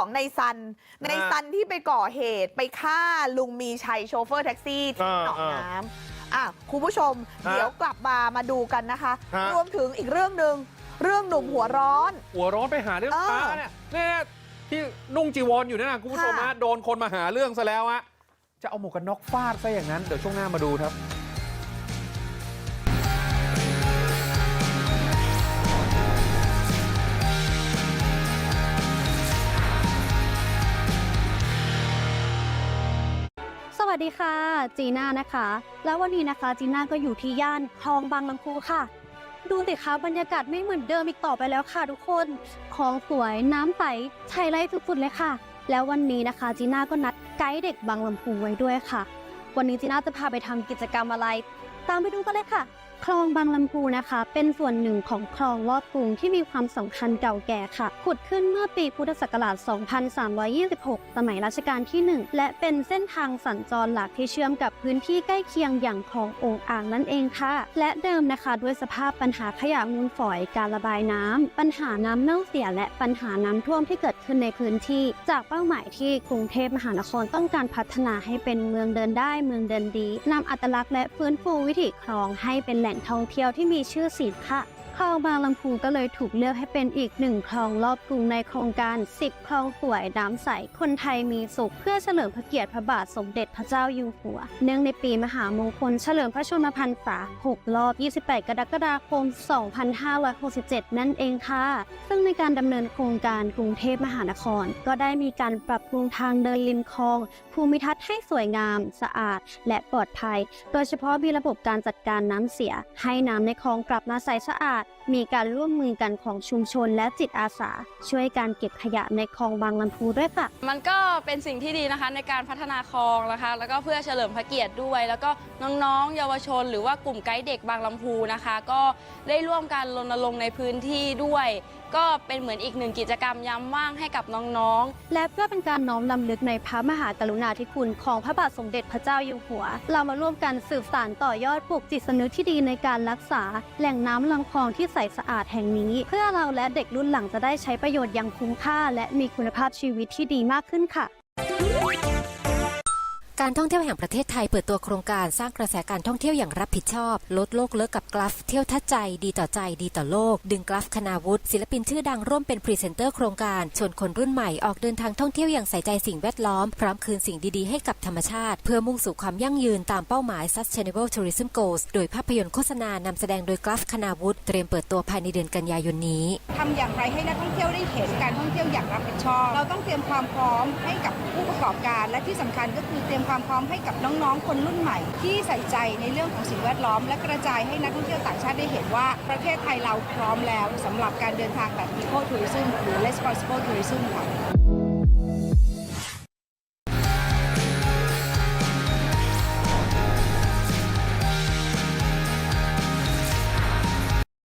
ของในซันในซันที่ไปก่อเหตุไปฆ่าลุงมีชัยโชเฟอร์แท็กซี่ที่หนองอ่าน้ำอะคุณผู้ชมฮะเดี๋ยวกลับมามาดูกันนะคะฮะรวมถึงอีกเรื่องหนึ่งเรื่องหนุ่มหัวร้อน หัวร้อนไปหาเรื่องเออค้าเนี่ยเนี่ยที่นุ่งจีวรอยู่นั่นนะคุณผู้ชมค่ะฮะโดนคนมาหาเรื่องซะแล้วฮะจะเอาหมวกกันน็อกฟาดซะอย่างนั้น เดี๋ยวช่วงหน้ามาดูครับ วัสดีค่ะ จีน่านะคะ แล้ววันนี้นะคะ จีน่าก็อยู่ที่ย่านคลองบางลำพูค่ะ ดูสิคะบรรยากาศไม่เหมือนเดิมอีกต่อไปแล้วค่ะทุกคนคลองสวยน้ำใสไฮไลท์สุดๆเลยค่ะ แล้ววันนี้นะคะ จีน่าก็นัดไกด์เด็กบางลำพูไว้ด้วยค่ะ วันนี้จีน่าจะพาไปทำกิจกรรมอะไร ตามไปดูกันเลยค่ะ คลองบางลำพูนะคะ เป็นส่วนหนึ่งของคลองลอดกรุงที่มีความสำคัญเก่าแก่ค่ะ ขุดขึ้นเมื่อปีพุทธศักราช 2326 สมัยรัชกาลที่ 1 และเป็นเส้นทางสัญจรหลักที่เชื่อมกับพื้นที่ใกล้เคียงอย่างคลององอ่างนั่นเองค่ะ และเดิมนะคะด้วยสภาพปัญหาขยะมูลฝอยการระบายน้ำปัญหาน้ำเน่าเสียและปัญหาน้ำท่วมที่เกิดขึ้นในพื้นที่ จากเป้าหมายที่กรุงเทพมหานครต้องการพัฒนาให้เป็นเมืองเดินได้เมืองเดินดีนำอัตลักษณ์และฟื้นฟูวิถีคลองให้เป็นแหล่งท่องเที่ยวที่มีชื่อเสียงค่ะ ลองบางลำพูก็เลยถูกเลือกให้เป็นอีกหนึ่งคลองรอบกรุงในโครงการ 10 คลองสวยน้ำใส คนไทยมีสุข เพื่อเฉลิมพระเกียรติพระบาทสมเด็จพระเจ้าอยู่หัว เนื่องในปีมหามงคลเฉลิมพระชนมพรรษา 6 รอบ 28 กรกฎาคม 2567 นั่นเองค่ะ ซึ่งในการดำเนินโครงการกรุงเทพมหานคร ก็ได้มีการปรับปรุงทางเดินริมคลอง ภูมิทัศน์ให้สวยงาม สะอาด และปลอดภัย โดยเฉพาะมีระบบการจัดการน้ำเสีย ให้น้ำในคลองกลับมาใสสะอาดมีการร่วมมือกันของชุมชนและจิตอาสา ช่วยการเก็บขยะในคลองบางลำพูด้วยค่ะ มันก็เป็นสิ่งที่ดีนะคะในการพัฒนาคลองนะคะ แล้วก็เพื่อเฉลิมพระเกียรติด้วย แล้วก็น้องๆ เยาวชน หรือว่ากลุ่มไกด์เด็กบางลำพูนะคะ ก็ได้ร่วมกันรณรงค์ในพื้นที่ด้วย ก็เป็นเหมือนอีกหนึ่งกิจกรรมยามว่างให้กับน้องๆ และเพื่อเป็นการน้อมลำลึกในพระมหากรุณาธิคุณของพระบาทสมเด็จพระเจ้าอยู่หัว เรามาร่วมกันสืบสานต่อยอดปลูกจิตสำนึกที่ดีในการรักษา แหล่งน้ำลำคลองที่ใสสะอาดแห่งนี้ เพื่อเราและเด็กรุ่นหลังจะได้ใช้ประโยชน์อย่างคุ้มค่า และมีคุณภาพชีวิตที่ดีมากขึ้นค่ะ การท่องเที่ยวแห่งประเทศไทยเปิดตัวโครงการสร้างกระแสการท่องเที่ยวอย่างรับผิดชอบ ลดโลกเลิกกับกราฟเที่ยวทัดใจ ดีต่อใจดีต่อโลก ดึงกราฟคณาวุฒิศิลปินชื่อดังร่วมเป็นพรีเซนเตอร์โครงการชวนคนรุ่นใหม่ออกเดินทางท่องเที่ยวอย่างใส่ใจสิ่งแวดล้อม พร้อมคืนสิ่งดีๆให้กับธรรมชาติ เพื่อมุ่งสู่ความยั่งยืนตามเป้าหมาย Sustainable Tourism Goals โดยภาพยนตร์โฆษณานำแสดงโดยกราฟคณาวุฒิเตรียมเปิดตัวภายในเดือนกันยายนนี้ทำอย่างไรให้นักท่องเที่ยวได้เห็นการท่องเที่ยวอย่างรับผิดชอบ เราต้องเตรียมความพร้อมให้กับผู้ประกอบการ และที่สำคัญก็คือเตรียมความพร้อมให้กับน้องๆ คนรุ่นใหม่ ที่ใส่ใจในเรื่องของสิ่งแวดล้อม และกระจายให้นักท่องเที่ยวต่างชาติได้เห็นว่าประเทศไทยเราพร้อมแล้วสำหรับการเดินทางแบบ Eco Tourism หรือ Responsible Tourism ค่ะ